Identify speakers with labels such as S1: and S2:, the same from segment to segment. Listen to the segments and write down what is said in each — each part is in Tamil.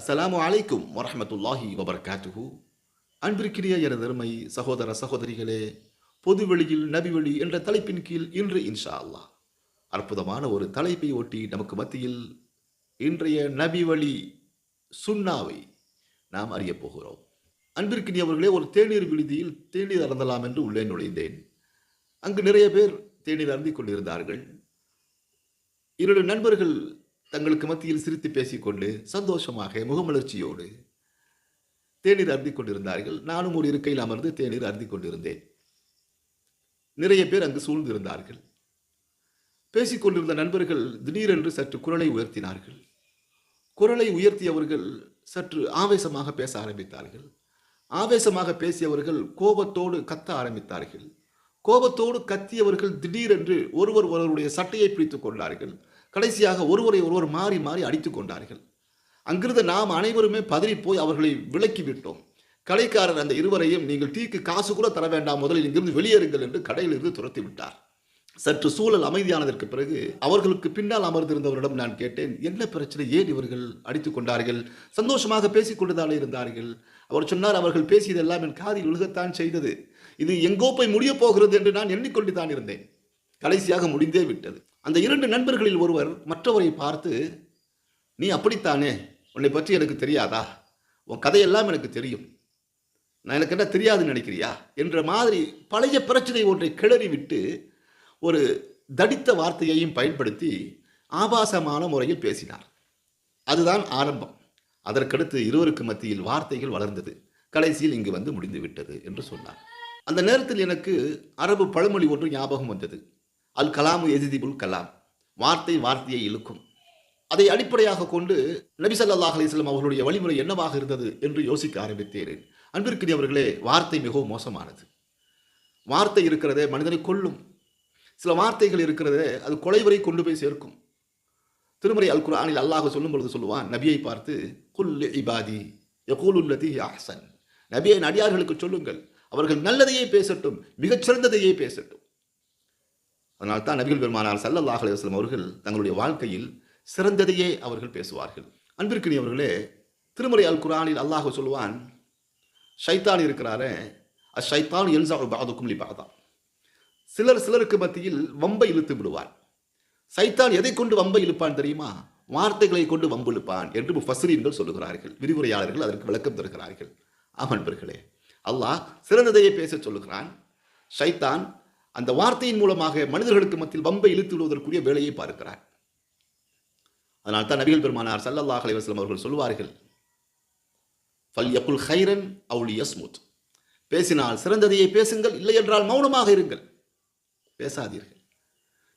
S1: அஸ்லாம் அலைக்கும் வரமத்துல்லாஹி வபரகாத்துஹு. அன்பிற்கினிய எனது அருமை சகோதர சகோதரிகளே பொதுவெளியில் நபிவெளி என்ற தலைப்பின் கீழ் இன்று இன்ஷா அல்லாஹ். அற்புதமான ஒரு தலைப்பை ஒட்டி நமக்கு மத்தியில் இன்றைய நபிவழி சுண்ணாவை நாம் அறியப் போகிறோம். அன்பிற்கினியவர்களே ஒரு தேநீர் விடுதியில் தேநீர் அறந்தலாம் என்று உள்ளே நுழைந்தேன். அங்கு நிறைய பேர் தேநீர் அருந்திக் கொண்டிருந்தார்கள். இரண்டு நண்பர்கள் தங்களுக்கு மத்தியில் சிரித்து பேசிக்கொண்டு சந்தோஷமாக முகமலர்ச்சியோடு தேநீர் அருந்திக் கொண்டிருந்தார்கள். நானும் ஒரு இருக்கையில் அமர்ந்து தேநீர் அருந்திக் கொண்டிருந்தேன். நிறைய பேர் அங்கு சூழ்ந்திருந்தார்கள். பேசிக்கொண்டிருந்த நண்பர்கள் திடீரென்று சற்று குரலை உயர்த்தினார்கள். குரலை உயர்த்தியவர்கள் சற்று ஆவேசமாக பேச ஆரம்பித்தார்கள். ஆவேசமாக பேசியவர்கள் கோபத்தோடு கத்த ஆரம்பித்தார்கள். கோபத்தோடு கத்தியவர்கள் திடீரென்று ஒருவர் ஒருவருடைய சட்டையை பிடித்துக் கொண்டார்கள். கடைசியாக ஒருவரை ஒருவர் மாறி மாறி அடித்து கொண்டார்கள். அங்கிருந்து நாம் அனைவருமே பதறி போய் அவர்களை விலக்கி விட்டோம் கடைக்காரர் அந்த இருவரையும் நீங்கள் டீக்கு காசு கூட தர வேண்டாம் முதலில் இங்கிருந்து வெளியேறுங்கள் என்று கடையிலிருந்து துரத்தி விட்டார். சற்று சூழல் அமைதியானதற்கு பிறகு அவர்களுக்கு பின்னால் அமர்ந்திருந்தவரிடம் நான் கேட்டேன் என்ன பிரச்சனை? ஏன் இவர்கள் அடித்து கொண்டார்கள்? சந்தோஷமாக பேசிக்கொண்டுதானே இருந்தார்கள்? அவர் சொன்னார் அவர்கள் பேசியதெல்லாம் என் காதில் விழுகத்தான் செய்தது. இது எங்கோ போய் முடியப் போகிறது என்று நான் எண்ணிக்கொண்டு தான் இருந்தேன். கடைசியாக முடிந்தே விட்டது. அந்த இரண்டு நண்பர்களில் ஒருவர் மற்றவரை பார்த்து நீ அப்படித்தானே? உன்னை பற்றி எனக்கு தெரியாதா? உன் கதையெல்லாம் எனக்கு தெரியும். நான் எனக்கு என்ன தெரியாதுன்னு நினைக்கிறியா? என்ற மாதிரி பழைய பிரச்சனை ஒன்றை கிளறி விட்டு ஒரு தடித்த வார்த்தையையும் பயன்படுத்தி ஆபாசமான முறையில் பேசினார். அதுதான் ஆரம்பம். அதற்கடுத்து இருவருக்கு மத்தியில் வார்த்தைகள் வளர்ந்தது. கடைசியில் இங்கு வந்து முடிந்து விட்டது என்று சொன்னார். அந்த நேரத்தில் எனக்கு அரபு பழமொழி ஒன்று ஞாபகம் வந்தது. அல் கலாமு எதிதிபுல் கலாம். வார்த்தை வார்த்தையை இழுக்கும். அதை அடிப்படையாக கொண்டு நபி சல்லாஹ் அலைஹி அவர்களுடைய வழிமுறை என்னவாக இருந்தது என்று யோசிக்க ஆரம்பித்தேன். அன்பிற்குரியவர்களே வார்த்தை மிகவும் மோசமானது. வார்த்தை இருக்கிறதே மனிதனை கொல்லும். சில வார்த்தைகள் இருக்கிறதே அது கொலைவரை கொண்டு போய் சேர்க்கும். திருமறை அல் குரானில் அல்லாஹ் சொல்லும் பொழுது சொல்லுவான் நபியை பார்த்து குல் இபாதி யகூலுல்லதி அஹ்சன். நபியை நடிகார்களுக்கு சொல்லுங்கள் அவர்கள் நல்லதையே பேசட்டும் மிகச்சிறந்ததையே பேசட்டும். அதனால் தான் நபிகள் பெருமானார் சல்லல்லாஹ் அலைஹி அவர்கள் தங்களுடைய வாழ்க்கையில் சிறந்ததையே அவர்கள் பேசுவார்கள். அன்பிற்கினியவர்களே திருமலை அல் குரானில் அல்லாஹ் சொல்லுவான் ஷைத்தான் இருக்கிறாரே அஷைத்தான் என்சா பாதுக்கும் லி சிலர் சிலருக்கு மத்தியில் வம்பை இழுத்து விடுவான் சைத்தான் எதை கொண்டு வம்பை இழுப்பான் தெரியுமா? வார்த்தைகளை கொண்டு வம்பு இழுப்பான் என்று முஃபஸ்ரீன்கள் சொல்லுகிறார்கள் விரிவுரையாளர்கள் அதற்கு விளக்கம் தருகிறார்கள். ஆமன்பர்களே அல்லாஹ் சிறந்ததையே பேச சொல்லுகிறான். ஷைத்தான் அந்த வார்த்தையின் மூலமாக மனிதர்களுக்கு மத்தியில் வம்பை இழுத்து விடுவதற்குரிய வேலையை பார்க்கிறார். அதனால் தான் நபிகள் பெருமானார் சல்லல்லாஹ் அலைவாஸ்லம் அவர்கள் சொல்வார்கள் ஃபல் யகுல் ஹைரன் அவுலி யஸ்முத். பேசினால் சிறந்ததையே பேசுங்கள் இல்லை என்றால் மௌனமாக இருங்கள். பேசாதீர்கள்.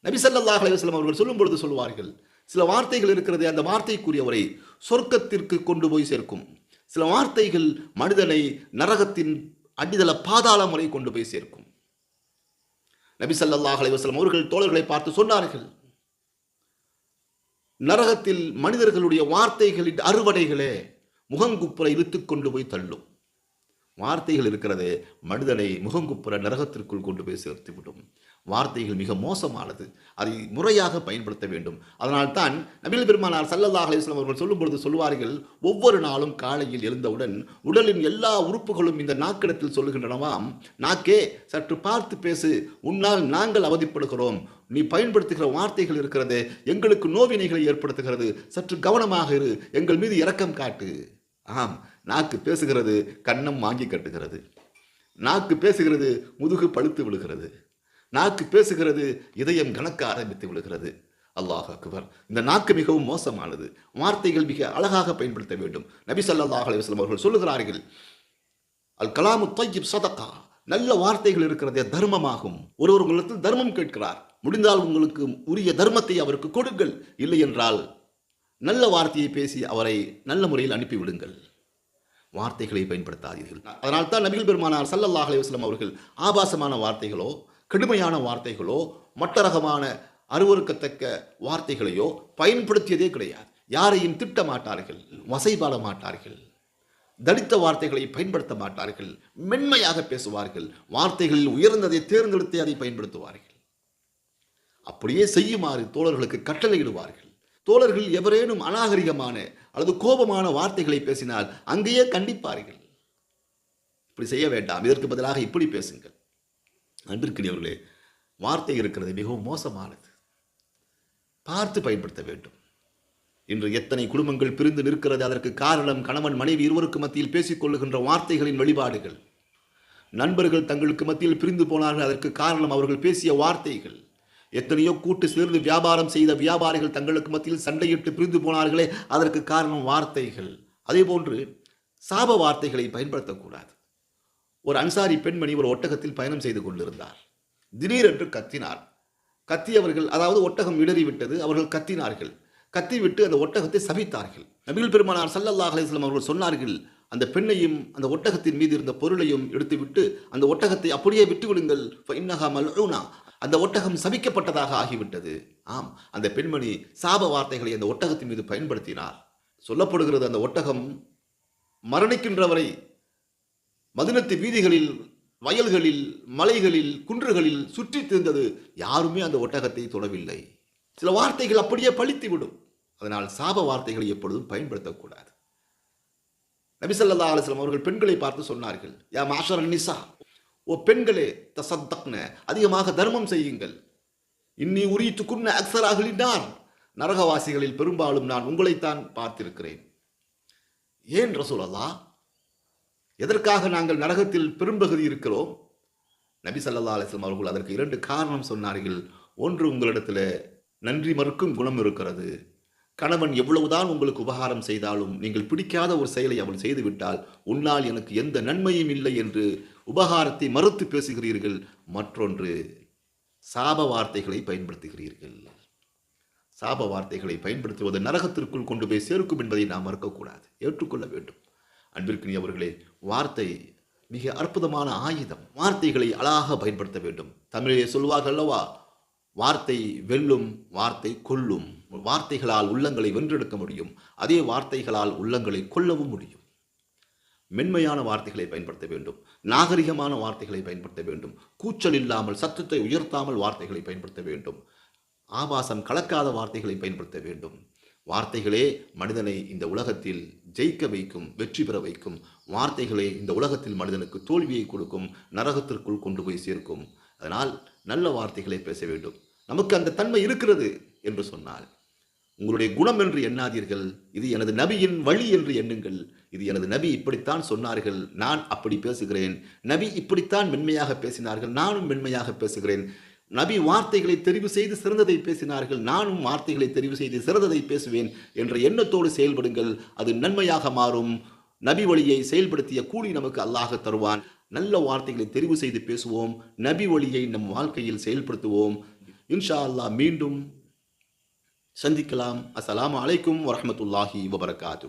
S1: நபி சல்லல்லாஹ் அலைவாஸ்லம் அவர்கள் சொல்லும் பொழுது சொல்வார்கள் சில வார்த்தைகள் இருக்கிறதே அந்த வார்த்தைக்குரியவரை சொர்க்கத்திற்கு கொண்டு போய் சேர்க்கும். சில வார்த்தைகள் மனிதனை நரகத்தின் அடிதள பாதாள முறை கொண்டு போய் சேர்க்கும். நபி ஸல்லல்லாஹு அவர்கள் தோழர்களை பார்த்து சொன்னார்கள். நரகத்தில் மனிதர்களுடைய வார்த்தைகளின் அறுவடைகளே முகங்குப்புற இழுத்து கொண்டு போய் தள்ளும். வார்த்தைகள் இருக்கிறதே மனிதனை முகங்குப்புற நரகத்திற்குள் கொண்டு போய் சேர்த்து விடும் வார்த்தைகள் மிக மோசமானது. அதை முறையாக பயன்படுத்த வேண்டும். அதனால் தான் நபிகள் பெருமானார் சல்லல்லாஹ் அலிஸ்லாம் அவர்கள் சொல்லும் பொழுது சொல்வார்கள் ஒவ்வொரு நாளும் காலையில் எழுந்தவுடன் உடலின் எல்லா உறுப்புகளும் இந்த நாக்கிடத்தில் சொல்லுகின்றனவாம் நாக்கே சற்று பார்த்து பேசு. உன்னால் நாங்கள் அவதிப்படுகிறோம். நீ பயன்படுத்துகிற வார்த்தைகள் இருக்கிறது எங்களுக்கு நோவினைகளை ஏற்படுத்துகிறது. சற்று கவனமாக இரு. எங்கள் மீது இரக்கம் காட்டு. ஆம் நாக்கு பேசுகிறது கண்ணம் வாங்கி கட்டுகிறது. நாக்கு பேசுகிறது முதுகு பழுத்து விழுகிறது. நாக்கு பேசுகிறது இதயம் கணக்க ஆரம்பித்து விடுகிறது. அல்லாஹ் அக்பர். இந்த நாக்கு மிகவும் மோசமானது. வார்த்தைகள் மிக அழகாக பயன்படுத்த வேண்டும். நபி சல்லாஹ் அலைஹி அவர்கள் சொல்லுகிறார்கள் அல் கலாமு தையிப் சதக்கா நல்ல வார்த்தைகள் இருக்கிறதே தர்மமாகும். ஒருவர் உங்களிடத்தில் தர்மம் கேட்கிறார். முடிந்தால் உங்களுக்கு உரிய தர்மத்தை அவருக்கு கொடுங்கள். இல்லை என்றால் நல்ல வார்த்தையை பேசி அவரை நல்ல முறையில் அனுப்பிவிடுங்கள் வார்த்தைகளை பயன்படுத்தாதீர்கள். அதனால் தான் நபிகள் பெருமானார் சல்லல்லாஹ் அலைஹி அவர்கள் ஆபாசமான வார்த்தைகளோ கடுமையான வார்த்தைகளோ மற்ற ரகமான அருவறுக்கத்தக்க வார்த்தைகளையோ பயன்படுத்தியதே கிடையாது. யாரையும் திட்ட மாட்டார்கள் வசைபாட மாட்டார்கள் தடித்த வார்த்தைகளை பயன்படுத்த மாட்டார்கள். மென்மையாக பேசுவார்கள். வார்த்தைகளில் உயர்ந்ததை தேர்ந்தெடுத்து அதை பயன்படுத்துவார்கள். அப்படியே செய்யுமாறு தோழர்களுக்கு கட்டளையிடுவார்கள். தோழர்கள் எவரேனும் அநாகரிகமான அல்லது கோபமான வார்த்தைகளை பேசினால் அங்கேயே கண்டிப்பார்கள். இப்படி செய்ய வேண்டாம். இதற்கு பதிலாக இப்படி பேசுங்கள். அன்பிற்குரியவர்களே வார்த்தை இருக்கிறது மிகவும் மோசமானது. பார்த்து பயன்படுத்த வேண்டும். இன்று எத்தனை குடும்பங்கள் பிரிந்து நிற்கிறது அதற்கு காரணம் கணவன் மனைவி இருவருக்கு மத்தியில் பேசிக்கொள்ளுகின்ற வார்த்தைகளின் வெளிப்பாடுகள். நண்பர்கள் தங்களுக்கு மத்தியில் பிரிந்து போனார்கள் அதற்கு காரணம் அவர்கள் பேசிய வார்த்தைகள். எத்தனையோ கூட்டு சேர்ந்து வியாபாரம் செய்த வியாபாரிகள் தங்களுக்கு மத்தியில் சண்டையிட்டு பிரிந்து போனார்களே அதற்கு காரணம் வார்த்தைகள். அதே போன்று சாப வார்த்தைகளை பயன்படுத்தக்கூடாது. ஒரு அன்சாரி பெண்மணி ஒரு ஒட்டகத்தில் பயணம் செய்து கொண்டிருந்தார். திடீரென்று கத்தினார். கத்தியவர்கள் அதாவது ஒட்டகம் இடறிவிட்டது அவர்கள் கத்தினார்கள். கத்திவிட்டு அந்த ஒட்டகத்தை சபித்தார்கள். நபிகள் பெருமானார் சல்லல்லாஹ் அலிஸ்லாம் அவர்கள் சொன்னார்கள் அந்த பெண்ணையும் அந்த ஒட்டகத்தின் மீது இருந்த பொருளையும் எடுத்துவிட்டு அந்த ஒட்டகத்தை அப்படியே விட்டு விடுங்கள் ஃபஇன்னஹா மல்ஊனா. அந்த ஒட்டகம் சபிக்கப்பட்டதாக ஆகிவிட்டது. ஆம் அந்த பெண்மணி சாப வார்த்தைகளை அந்த ஒட்டகத்தின் மீது பயன்படுத்தினார். சொல்லப்படுகிறது அந்த ஒட்டகம் மரணிக்கின்றவரை மதினத்து வீதிகளில் வயல்களில் மலைகளில் குன்றுகளில் சுற்றி திரிந்தது யாருமே அந்த ஒட்டகத்தை தொடவில்லை. சில வார்த்தைகள் அப்படியே பழித்துவிடும். அதனால் சாப வார்த்தைகளை எப்பொழுதும் பயன்படுத்தக்கூடாது. நபிசல்லா அலுவலம் அவர்கள் பெண்களை பார்த்து சொன்னார்கள் யா மாஷர் நிசா ஓ பெண்களே தசத்தக்ன அதிகமாக தர்மம் செய்யுங்கள். இன்னி உரித்து குன்ன அக்சராகலினார் நரகவாசிகளில் பெரும்பாலும் நான் உங்களைத்தான் பார்த்திருக்கிறேன். ஏன் ரசூலல்லா எதற்காக நாங்கள் நரகத்தில் பெரும்பகுதி இருக்கிறோம்? நபி சல்லா அலிஸ்லாம் அவர்கள் அதற்கு இரண்டு காரணம் சொன்னார்கள். ஒன்று உங்களிடத்தில் நன்றி மறுக்கும் குணம் இருக்கிறது. கணவன் எவ்வளவுதான் உங்களுக்கு உபகாரம் செய்தாலும் நீங்கள் பிடிக்காத ஒரு செயலை அவள் செய்துவிட்டால் உன்னால் எனக்கு எந்த நன்மையும் இல்லை என்று உபகாரத்தை மறுத்து பேசுகிறீர்கள். மற்றொன்று சாப வார்த்தைகளை பயன்படுத்துகிறீர்கள். சாப வார்த்தைகளை பயன்படுத்துவது நரகத்திற்குள் கொண்டு போய் சேர்க்கும் என்பதை நாம் மறுக்கக்கூடாது. ஏற்றுக்கொள்ள வேண்டும். அன்பிற்கினியவர்களே வார்த்தை மிக அற்புதமான ஆயுதம். வார்த்தைகளை அழகாக பயன்படுத்த வேண்டும். தமிழிலே சொல்வார்கள் அல்லவா? வார்த்தை வெல்லும் வார்த்தை கொல்லும். வார்த்தைகளால் உள்ளங்களை வென்றெடுக்க முடியும். அதே வார்த்தைகளால் உள்ளங்களை கொல்லவும் முடியும். மென்மையான வார்த்தைகளை பயன்படுத்த வேண்டும். நாகரிகமான வார்த்தைகளை பயன்படுத்த வேண்டும். கூச்சல் இல்லாமல் சத்தத்தை உயர்த்தாமல் வார்த்தைகளை பயன்படுத்த வேண்டும். ஆபாசம் கலக்காத வார்த்தைகளை பயன்படுத்த வேண்டும். வார்த்தைகளே மனிதனை இந்த உலகத்தில் ஜெயிக்க வைக்கும் வெற்றி பெற வைக்கும். வார்த்தைகளே இந்த உலகத்தில் மனிதனுக்கு தோல்வியை கொடுக்கும் நரகத்திற்குள் கொண்டு போய் சேர்க்கும். அதனால் நல்ல வார்த்தைகளை பேச வேண்டும். நமக்கு அந்த தன்மை இருக்கிறது என்று சொன்னால் உங்களுடைய குணம் என்று எண்ணாதீர்கள். இது எனது நபியின் வழி என்று எண்ணுங்கள். இது எனது நபி இப்படித்தான் சொன்னார்கள். நான் அப்படி பேசுகிறேன். நபி இப்படித்தான் மென்மையாக பேசினார்கள். நானும் மென்மையாக பேசுகிறேன். நபி வார்த்தைகளை தெரிவு செய்து சிறந்ததை பேசினார்கள். நானும் வார்த்தைகளை தெரிவு செய்து சிறந்ததை பேசுவேன் என்ற எண்ணத்தோடு செயல்படுங்கள். அது நன்மையாக மாறும். நபி வழியை செயல்படுத்திய கூலி நமக்கு அல்லாஹ் தருவான். நல்ல வார்த்தைகளை தெரிவு செய்து பேசுவோம். நபி வழியை நம் வாழ்க்கையில் செயல்படுத்துவோம். இன்ஷா அல்லாஹ் மீண்டும் சந்திக்கலாம். அஸ்லாம் அலைக்கும் வரமத்துல்லாஹி வபரகாத்து.